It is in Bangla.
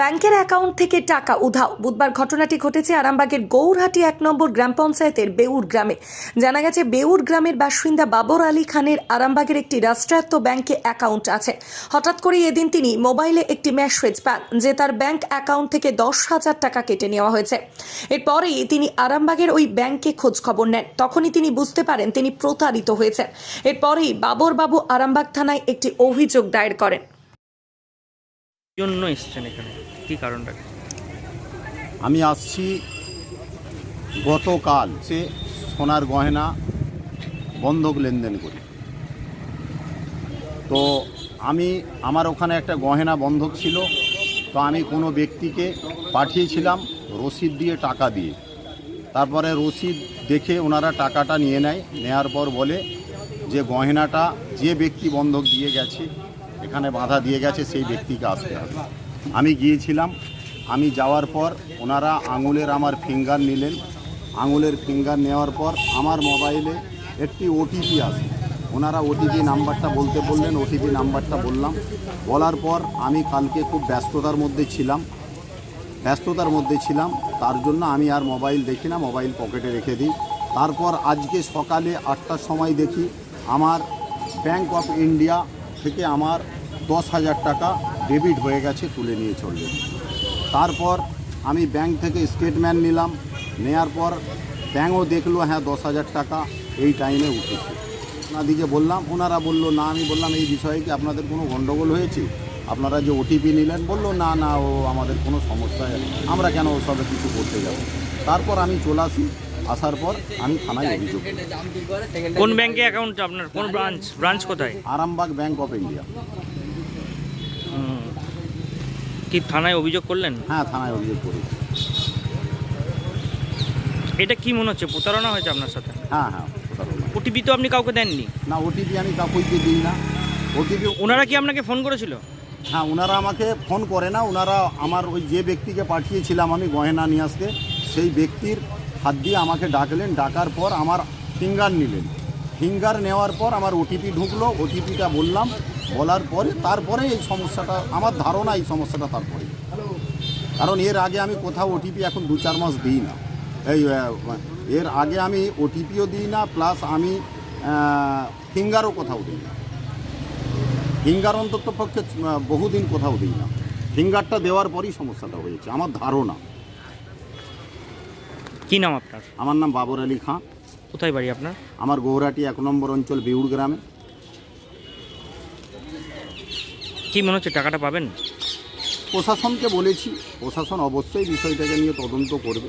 ব্যাংকের অ্যাকাউন্ট থেকে টাকা উধাও। বুধবার ঘটনাটি ঘটেছে আরামবাগের গৌরহাটি এক নম্বর গ্রাম পঞ্চায়েতের বেউর গ্রামে। জানা গেছে, বেউর গ্রামের বাসিন্দা বাবর আলী খানের আরামবাগের একটি রাষ্ট্রায়ত্ত ব্যাংকে অ্যাকাউন্ট আছে। হঠাৎ করে এদিন তিনি মোবাইলে একটি মেসেজ পান যে তার ব্যাংক অ্যাকাউন্ট থেকে দশ হাজার টাকা কেটে নেওয়া হয়েছে। এরপরেই তিনি আরামবাগের ওই ব্যাংকে খোঁজ খবর নেন। তখনই তিনি বুঝতে পারেন তিনি প্রতারিত হয়েছেন। এরপরেই বাবর বাবু আরামবাগ থানায় একটি অভিযোগ দায়ের করেন। জন্য এসছেন এখানে? কি কারণটা? আমি আসছি গতকাল সে সোনার গয়না বন্ধক লেনদেন করি। তো আমি, আমার ওখানে একটা গয়না বন্ধক ছিল, তো আমি কোনো ব্যক্তিকে পাঠিয়েছিলাম রসিদ দিয়ে টাকা দিয়ে। তারপরে রসিদ দেখে ওনারা টাকাটা নিয়ে নেয়, নেয়ার পর বলে যে গয়নাটা যে ব্যক্তি বন্ধক দিয়ে গেছে এখানে বাধা দিয়ে গেছে, সেই ব্যক্তিকে আসতে হবে। আমি গিয়েছিলাম, আমি যাওয়ার পর ওনারা আঙুলের আমার ফিঙ্গার নিলেন। আঙুলের ফিঙ্গার নেওয়ার পর আমার মোবাইলে একটি ওটিপি আসে। ওনারা ওটিপি নাম্বারটা বলতে বললেন ওটিপি নাম্বারটা বললাম। বলার পর আমি কালকে খুব ব্যস্ততার মধ্যে ছিলাম। ব্যস্ততার মধ্যে ছিলাম, তার জন্য আমি আর মোবাইল দেখি না মোবাইল পকেটে রেখে দিই। তারপর আজকে সকালে আটটার সময় দেখি, আমার ব্যাংক অফ ইন্ডিয়া থেকে আমার দশ হাজার টাকা ডেবিট হয়ে গেছে তুলে নিয়ে চললেন। তারপর আমি ব্যাংক থেকে স্টেটমেন্ট নিলাম নেয়ার পর ব্যাংকও দেখল হ্যাঁ দশ হাজার টাকা এই টাইমে উঠেছে। ওনাদিকে বললাম ওনারা বলল না আমি বললাম এই বিষয়ে কি আপনাদের কোনো গণ্ডগোল হয়েছে? আপনারা যে ওটিপি নিলেন বলল না না ও আমাদের কোনো সমস্যা আমরা কেন ওসবে কিছু করতে যাব? তারপর আমি চলে আসি আসার পর আমি থানায় অভিযোগ কোন ব্যাংকে অ্যাকাউন্ট আপনার? কোন ব্রাঞ্চ ব্রাঞ্চ কোথায়? Arambagh Bank of India. কি থানায় অভিযোগ করলেন? হ্যাঁ থানায় অভিযোগ করি। এটা কি মনে হচ্ছে? প্রতারণা হয়েছে আপনার সাথে? হ্যাঁ হ্যাঁ প্রতারণা। ওটিপি তো আপনি কাউকে দেননি? না ওটিপি আমি কাকুইকে দিই না। ওটিপি ওনারা কি আপনাকে ফোন করেছিল? হ্যাঁ ওনারা আমাকে ফোন করে না। ওনারা আমার ওই যে ব্যক্তিকে পাঠিয়েছিলাম আমি গয়না নিয়ে আসতে সেই ব্যক্তির হাত দিয়ে আমাকে ডাকলেন। ডাকার পর আমার ফিঙ্গার নিলেন। ফিঙ্গার নেওয়ার পর আমার ওটিপি ঢুকলো। ওটিপিটা বললাম বলার পরে তারপরে এই সমস্যাটা আমার ধারণা এই সমস্যাটা তারপরে। কারণ এর আগে আমি কোথাও ওটিপি এখন দু চার মাস দিই না। এই এর আগে আমি ওটিপিও দিই না প্লাস আমি ফিঙ্গারও কোথাও দিই না। ফিঙ্গার অন্তত পক্ষে বহুদিন কোথাও দিই না। ফিঙ্গারটা দেওয়ার পরই সমস্যাটা হয়েছে আমার ধারণা। কি নাম আপনার? আমার নাম বাবর আলী খাঁ। কোথায় বাড়ি আপনার? আমার গৌরাটি এক নম্বর অঞ্চল বিউড় গ্রামে। কি মনে হচ্ছে টাকাটা পাবেন? প্রশাসনকে বলেছি প্রশাসন অবশ্যই বিষয়টাকে নিয়ে তদন্ত করবে।